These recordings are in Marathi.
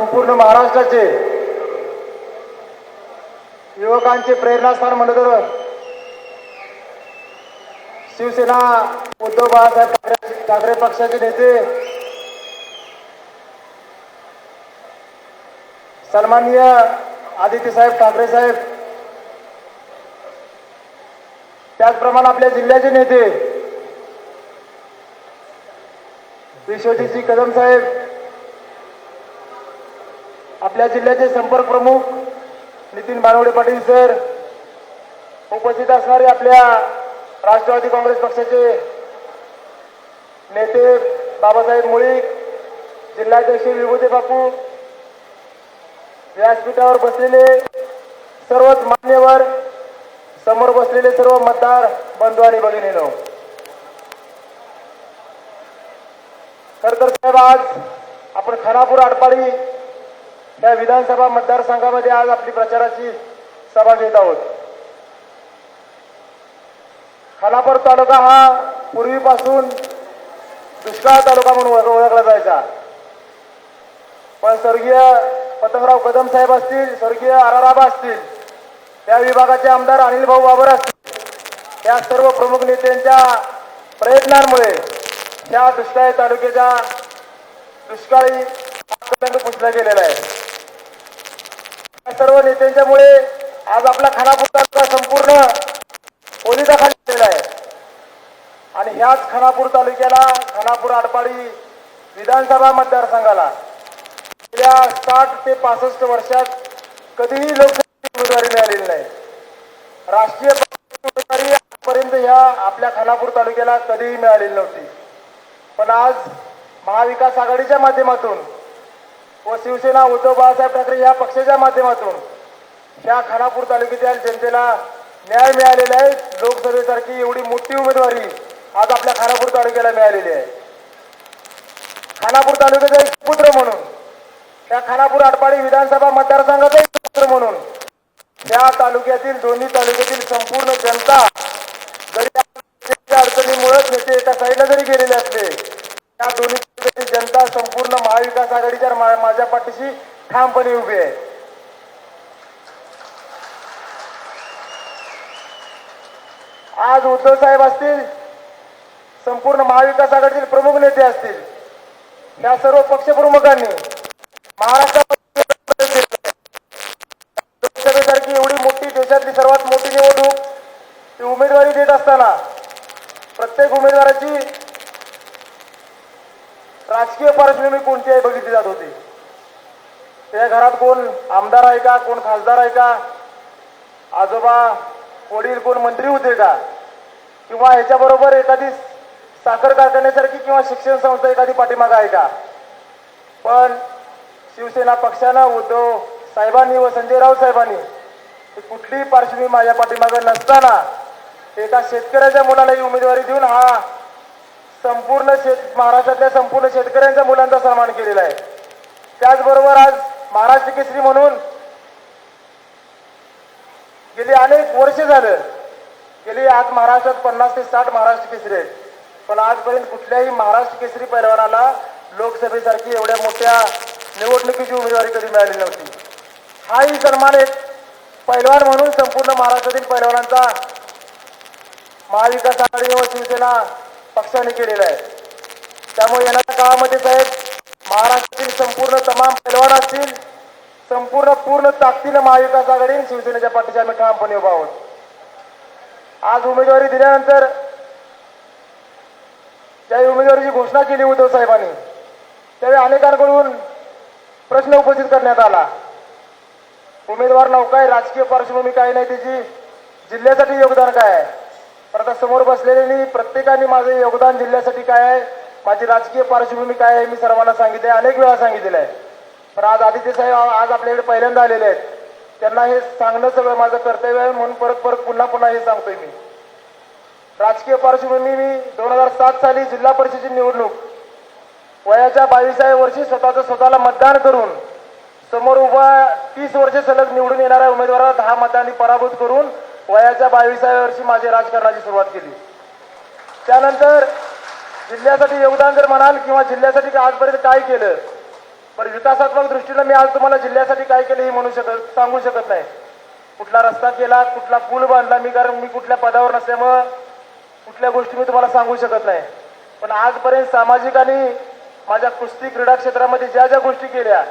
संपूर्ण महाराष्ट्राचे युवकांचे प्रेरणास्थान म्हणलं तर शिवसेना उद्धव बाळासाहेब ठाकरे ठाकरे पक्षाचे नेते सन्माननीय आदित्यसाहेब ठाकरे साहेब त्याचप्रमाणे आपल्या जिल्ह्याचे नेते विश्वजितजी कदम साहेब आपल्या जिल्ह्याचे संपर्क प्रमुख नितीन बानवडे पाटील सर उपस्थित असणारे आपल्या राष्ट्रवादी काँग्रेस पक्षाचे नेते बाबासाहेब मुळीक जिल्हाध्यक्ष विभूते बापू व्यासपीठावर बसलेले सर्वच मान्यवर समोर बसलेले सर्व मतदार बंधू आणि भगिनीनो. खर तर साहेब आज आपण खानापूर आटपाडी या विधानसभा मतदारसंघामध्ये आज आपली प्रचाराची सभा घेत आहोत. खानापूर तालुका हा पूर्वीपासून दुष्काळ तालुका म्हणून ओळखला जायचा. पण स्वर्गीय पतंगराव कदम साहेब असतील स्वर्गीय आराराबा असतील त्या विभागाचे आमदार अनिल भाऊ बाबर असतील या सर्व प्रमुख नेत्यांच्या प्रयत्नांमुळे या दुष्काळी तालुक्याच्या दुष्काळी पुसला गेलेला आहे. सर्व नेत्यांच्यामुळे आज आपला खानापूर तालुका संपूर्ण ओलिताखाली गेलेला आहे. आणि ह्याच खानापूर तालुक्याला खानापूर आडपाडी विधानसभा मतदारसंघाला गेल्या साठ ते पासष्ट वर्षात कधीही लोकसभेची उमेदवारी मिळालेली नाही. राष्ट्रीय उमेदवारी आजपर्यंत ह्या आपल्या खानापूर तालुक्याला कधीही मिळालेली नव्हती. पण आज महाविकास आघाडीच्या माध्यमातून व शिवसेना उद्धव बाळासाहेब ठाकरे या पक्षाच्या माध्यमातून त्या खानापूर तालुक्यातील जनतेला न्याय मिळालेला आहे. लोकसभेसारखी एवढी मोठी उमेदवारी आज आपल्या खानापूर तालुक्याला मिळालेली आहे. खानापूर तालुक्याचा एक पुत्र म्हणून त्या खानापूर आटपाडी विधानसभा मतदारसंघाचा एक पुत्र म्हणून त्या तालुक्यातील दोन्ही तालुक्यातील संपूर्ण जनता जरी अडचणीमुळेच नेते एका साईडला जरी गेलेले असले त्या दोन्ही जनता संपूर्ण महाविकास आघाडीच्या माझ्या पाठीशी ठामपणे उभी आहे. आज उद्धव साहेब असतील संपूर्ण महाविकास आघाडीतील प्रमुख नेते असतील या सर्व पक्षप्रमुखांनी महाराष्ट्रामध्ये लोकसभेसारखी एवढी मोठी देशातली सर्वात मोठी निवडणूक ती उमेदवारी देत असताना प्रत्येक उमेदवाराची राजकीय पार्श्वभूमी कोणती आहे बघितली जात होती? त्या घरात कोण आमदार आहे का? कोण खासदार आहे का? आजोबा वडील कोण मंत्री होते का? किंवा ह्याच्याबरोबर एखादी साखर कारखान्यासारखी किंवा शिक्षण संस्था एखादी पाठीमागं आहे का? पण शिवसेना पक्षानं उद्धव साहेबांनी व संजय राऊत साहेबांनी कुठलीही पार्श्वभूमी माझ्या पाठीमागं नसताना एका शेतकऱ्याच्या मुलालाही उमेदवारी देऊन हा संपूर्ण शेत महाराष्ट्रातल्या संपूर्ण शेतकऱ्यांच्या मुलांचा सन्मान केलेला आहे. त्याचबरोबर आज महाराष्ट्र केसरी म्हणून गेली अनेक वर्ष झालं गेली आज महाराष्ट्रात पन्नास ते साठ महाराष्ट्र केसरी आहेत. पण आजपर्यंत कुठल्याही महाराष्ट्र केसरी पैलवानाला लोकसभेसारखी एवढ्या मोठ्या निवडणुकीची उमेदवारी कधी मिळाली नव्हती. हाही सन्मान एक पैलवान म्हणून संपूर्ण महाराष्ट्रातील पैलवानांचा महाविकास आघाडी व शिवसेना पक्षाने केलेलं आहे. त्यामुळे येणाऱ्या काळामध्ये साहेब महाराष्ट्रातील संपूर्ण तमाम पैलवान असतील संपूर्ण पूर्ण ताकदीनं महाविकास आघाडी शिवसेनेच्या पाठीशी आम्ही ठामपणे उभा आहोत. आज उमेदवारी दिल्यानंतर ज्यावेळी उमेदवारीची घोषणा केली उद्धव साहेबांनी. त्यावेळी अनेकांकडून प्रश्न उपस्थित करण्यात आला. उमेदवार नाव काय राजकीय पार्श्वभूमी काय नाही त्याची जिल्ह्यासाठी योगदान काय आहे? पण आता समोर बसलेल्यांनी प्रत्येकाने माझं योगदान जिल्ह्यासाठी काय आहे? माझी राजकीय पार्श्वभूमी काय आहे? मी सर्वांना सांगितले अनेक वेळा सांगितलेलं आहे. पण आज आदित्य साहेब आज आपल्याकडे पहिल्यांदा आलेले आहेत. त्यांना हे सांगणं सगळं माझं कर्तव्य आहे. म्हणून परत परत पुन्हा पुन्हा हे सांगतोय मी. राजकीय पार्श्वभूमी मी दोन हजार सात साली जिल्हा परिषदेची निवडणूक वयाच्या बावीसाव्या वर्षी स्वतःचं स्वतःला मतदान करून समोर उभा तीस वर्ष सलग निवडून येणाऱ्या उमेदवाराला दहा मतांनी पराभूत करून वयाच्या बावीसाव्या वर्षी माझ्या राजकारणाची सुरुवात केली. त्यानंतर जिल्ह्यासाठी योगदान जर म्हणाल किंवा जिल्ह्यासाठी आजपर्यंत काय केलं पण विकासात्मक दृष्टीनं मी आज तुम्हाला जिल्ह्यासाठी काय केलं हे म्हणू शकत सांगू शकत नाही. कुठला रस्ता केला कुठला पूल बांधला मी कारण मी कुठल्या पदावर नसल्यामुळं कुठल्या गोष्टी मी तुम्हाला सांगू शकत नाही. पण आजपर्यंत सामाजिक आणि माझ्या कुस्ती क्रीडा क्षेत्रामध्ये ज्या ज्या गोष्टी केल्या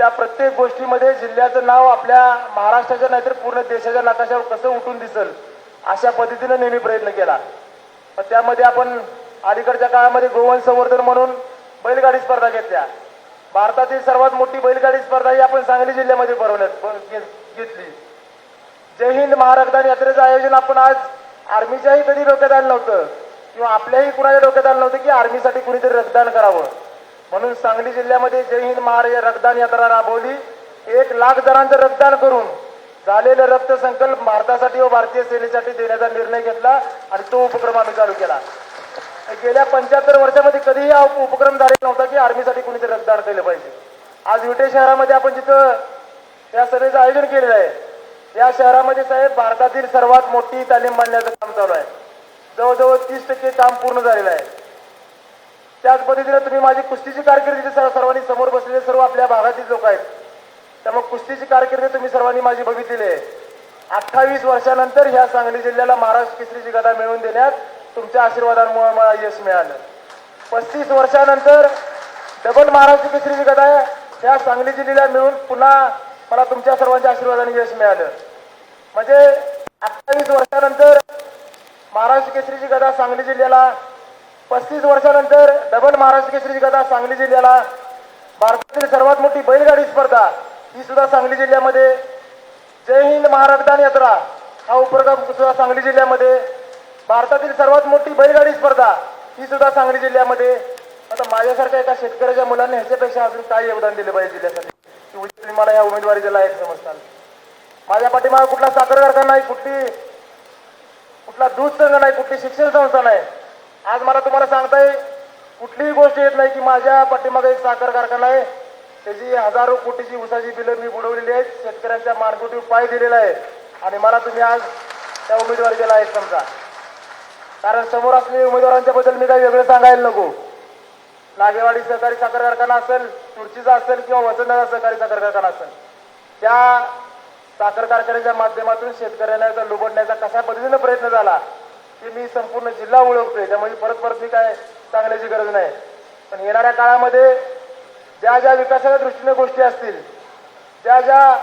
त्या प्रत्येक गोष्टीमध्ये जिल्ह्याचं नाव आपल्या महाराष्ट्राच्या नाहीतर पूर्ण देशाच्या नकाशावर कसं उठून दिसल अशा पद्धतीनं नेहमी प्रयत्न केला. त्यामध्ये आपण अलीकडच्या काळामध्ये गोवन संवर्धन म्हणून बैलगाडी स्पर्धा घेतल्या. भारतातील सर्वात मोठी बैलगाडी स्पर्धा ही आपण सांगली जिल्ह्यामध्ये भरवण्यात घेतली. जय हिंद महारक्तदान यात्रेचं आयोजन आपण आज आर्मीच्याही कधी डोक्यात आलं नव्हतं किंवा आपल्याही कुणाच्या डोक्यात आलं नव्हतं की आर्मीसाठी कुणीतरी रक्तदान करावं. म्हणून सांगली जिल्ह्यामध्ये जय हिंद महार रक्तदान यात्रा राबवली. एक लाख जणांचं रक्तदान करून झालेलं रक्त संकल्प भारतासाठी व भारतीय सेनेसाठी देण्याचा निर्णय घेतला आणि तो उपक्रम आम्ही चालू केला. गेल्या पंच्याहत्तर वर्षामध्ये कधीही हा उपक्रम झालेला नव्हता की आर्मीसाठी कुणीतरी रक्तदान केलं पाहिजे. आज विटे शहरामध्ये आपण जिथं या सभेचं आयोजन केलेलं आहे या शहरामध्ये साहेब भारतातील सर्वात मोठी तालीम बांधण्याचं काम चालू आहे. जवळजवळ तीस टक्के काम पूर्ण झालेलं आहे. त्याच पद्धतीने तुम्ही माझी कुस्तीची कारकिर्दी सर्वांनी समोर बसलेले सर्व आपल्या भागातील लोक आहेत त्यामुळे कुस्तीची कारकिर्दी तुम्ही सर्वांनी माझी बघितलेली आहे. अठ्ठावीस वर्षानंतर ह्या सांगली जिल्ह्याला महाराष्ट्र केसरीची गदा मिळवून देण्यात तुमच्या आशीर्वादांमुळे मला यश मिळालं. पस्तीस वर्षानंतर डबल महाराष्ट्र केसरीची गदा ह्या सांगली जिल्ह्याला मिळून पुन्हा मला तुमच्या सर्वांच्या आशीर्वादाने यश मिळालं. म्हणजे अठ्ठावीस वर्षानंतर महाराष्ट्र केसरीची गदा सांगली जिल्ह्याला पस्तीस वर्षानंतर डबल महाराष्ट्र केसरी गदा सांगली जिल्ह्याला भारतातील सर्वात मोठी बैलगाडी स्पर्धा ही सुद्धा सांगली जिल्ह्यामध्ये. जय हिंद महारक्तदान यात्रा हा उपक्रम सुद्धा सांगली जिल्ह्यामध्ये. भारतातील सर्वात मोठी बैलगाडी स्पर्धा ही सुद्धा सांगली जिल्ह्यामध्ये. आता माझ्यासारख्या एका शेतकऱ्याच्या मुलांनी ह्याच्यापेक्षा अजून काय योगदान दिलं पाहिजे जिल्ह्यासाठी की तुम्ही मला या दिला एक समजताल माझ्या पाठीमागे कुठला साखर कारखाना नाही कुठली कुठला दूध संघ नाही कुठली शिक्षण संस्था नाही. आज मला तुम्हाला सांगताय कुठलीही गोष्ट येत नाही की माझ्या पाठीमागे एक साखर कारखाना आहे. त्याची हजारो कोटीची उसाची बिलं मी बुडवलेली आहेत. शेतकऱ्यांच्या मानकोटी पाय दिलेला आहे. आणि मला तुम्ही आज त्या उमेदवार दिला आहे समजा. कारण समोर असलेल्या उमेदवारांच्या बद्दल मी काही वेगळं सांगायला नको. नागेवाडी सहकारी साखर कारखाना असेल तुळशीचा असेल किंवा वसंतदादा सहकारी साखर कारखाना असेल त्या साखर कारखान्याच्या माध्यमातून शेतकऱ्यांना लुबडण्याचा कशा पद्धतीनं प्रयत्न झाला? ते मी संपूर्ण जिल्हा ओळखतोय. त्यामुळे परत परत मी काय सांगण्याची गरज नाही. पण येणाऱ्या काळामध्ये ज्या ज्या विकासाच्या दृष्टीने गोष्टी असतील ज्या ज्या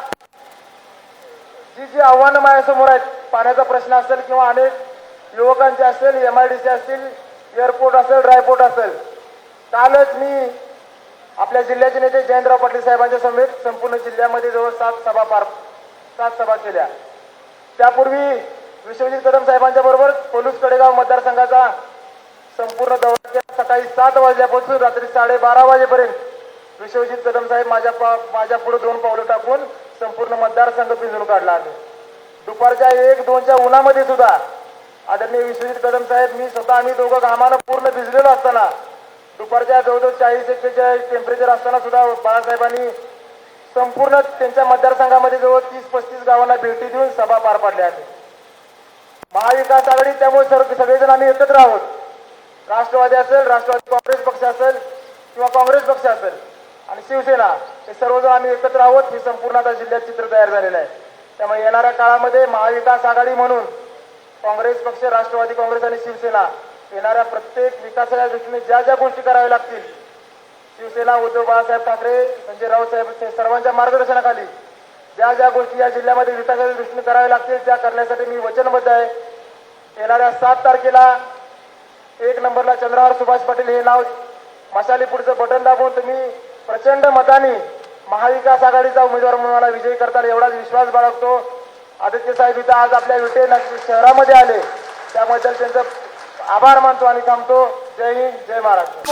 जी जी आव्हानं माझ्यासमोर आहेत पाण्याचा प्रश्न असेल किंवा अनेक युवकांचे असेल एम आय डी सी असतील एअरपोर्ट असेल ड्रायपोर्ट असेल कालच मी आपल्या जिल्ह्याचे नेते जयंतराव पाटील साहेबांच्या समेत संपूर्ण जिल्ह्यामध्ये जवळ सात सभा पार सात सभा केल्या. त्यापूर्वी विश्वजित कदम साहेबांच्या बरोबर पोलूस कडेगाव मतदारसंघाचा संपूर्ण दौरा केला सकाळी सात वाजल्यापासून रात्री साडेबारा वाजेपर्यंत विश्वजित कदम साहेब माझ्या पा- माझ्या पुढे दोन पावलं टाकून संपूर्ण मतदारसंघ पिंजून काढला आहे. दुपारच्या एक दोनच्या उन्हामध्ये सुद्धा आदरणीय विश्वजित कदम साहेब मी स्वतः आम्ही दोघं घामानं पूर्ण भिजलेलो असताना दुपारच्या जवळजवळ चाळीस एक्केचाळीस टेम्परेचर असताना सुद्धा बाळासाहेबांनी संपूर्ण त्यांच्या मतदारसंघामध्ये जवळ तीस पस्तीस गावांना भेटी देऊन सभा पार पाडल्या आहेत. महाविकास आघाडी त्यामुळे सर्व सगळेजण आम्ही एकत्र आहोत. राष्ट्रवादी असेल राष्ट्रवादी काँग्रेस पक्ष असेल किंवा काँग्रेस पक्ष असेल आणि शिवसेना हे सर्वजण आम्ही एकत्र आहोत. हे संपूर्ण आता जिल्ह्यात चित्र तयार झालेलं आहे. त्यामुळे येणाऱ्या काळामध्ये महाविकास आघाडी म्हणून काँग्रेस पक्ष राष्ट्रवादी काँग्रेस आणि शिवसेना येणाऱ्या प्रत्येक विकासाच्या दृष्टीने ज्या ज्या गोष्टी कराव्या लागतील शिवसेना उद्धव बाळासाहेब ठाकरे संजय राऊत साहेब सर्वांच्या मार्गदर्शनाखाली ज्या ज्या गोष्टी या जिल्ह्यामध्ये विकासाच्या दृष्टीने कराव्या लागतील त्या करण्यासाठी मी वचनबद्ध आहे. येणाऱ्या सात तारखेला एक नंबरला चंद्रहार सुभाष पाटील हे नाव मशालीपूरचं बटन दाबून तुम्ही प्रचंड मताने महाविकास आघाडीचा उमेदवार म्हणून मला विजयी करताल एवढाच विश्वास बाळगतो. आदित्य साहेब इथं आज आपल्या विटे शहरामध्ये आले. त्याबद्दल त्यांचं आभार मानतो आणि थांबतो. जय हिंद जय महाराष्ट्र.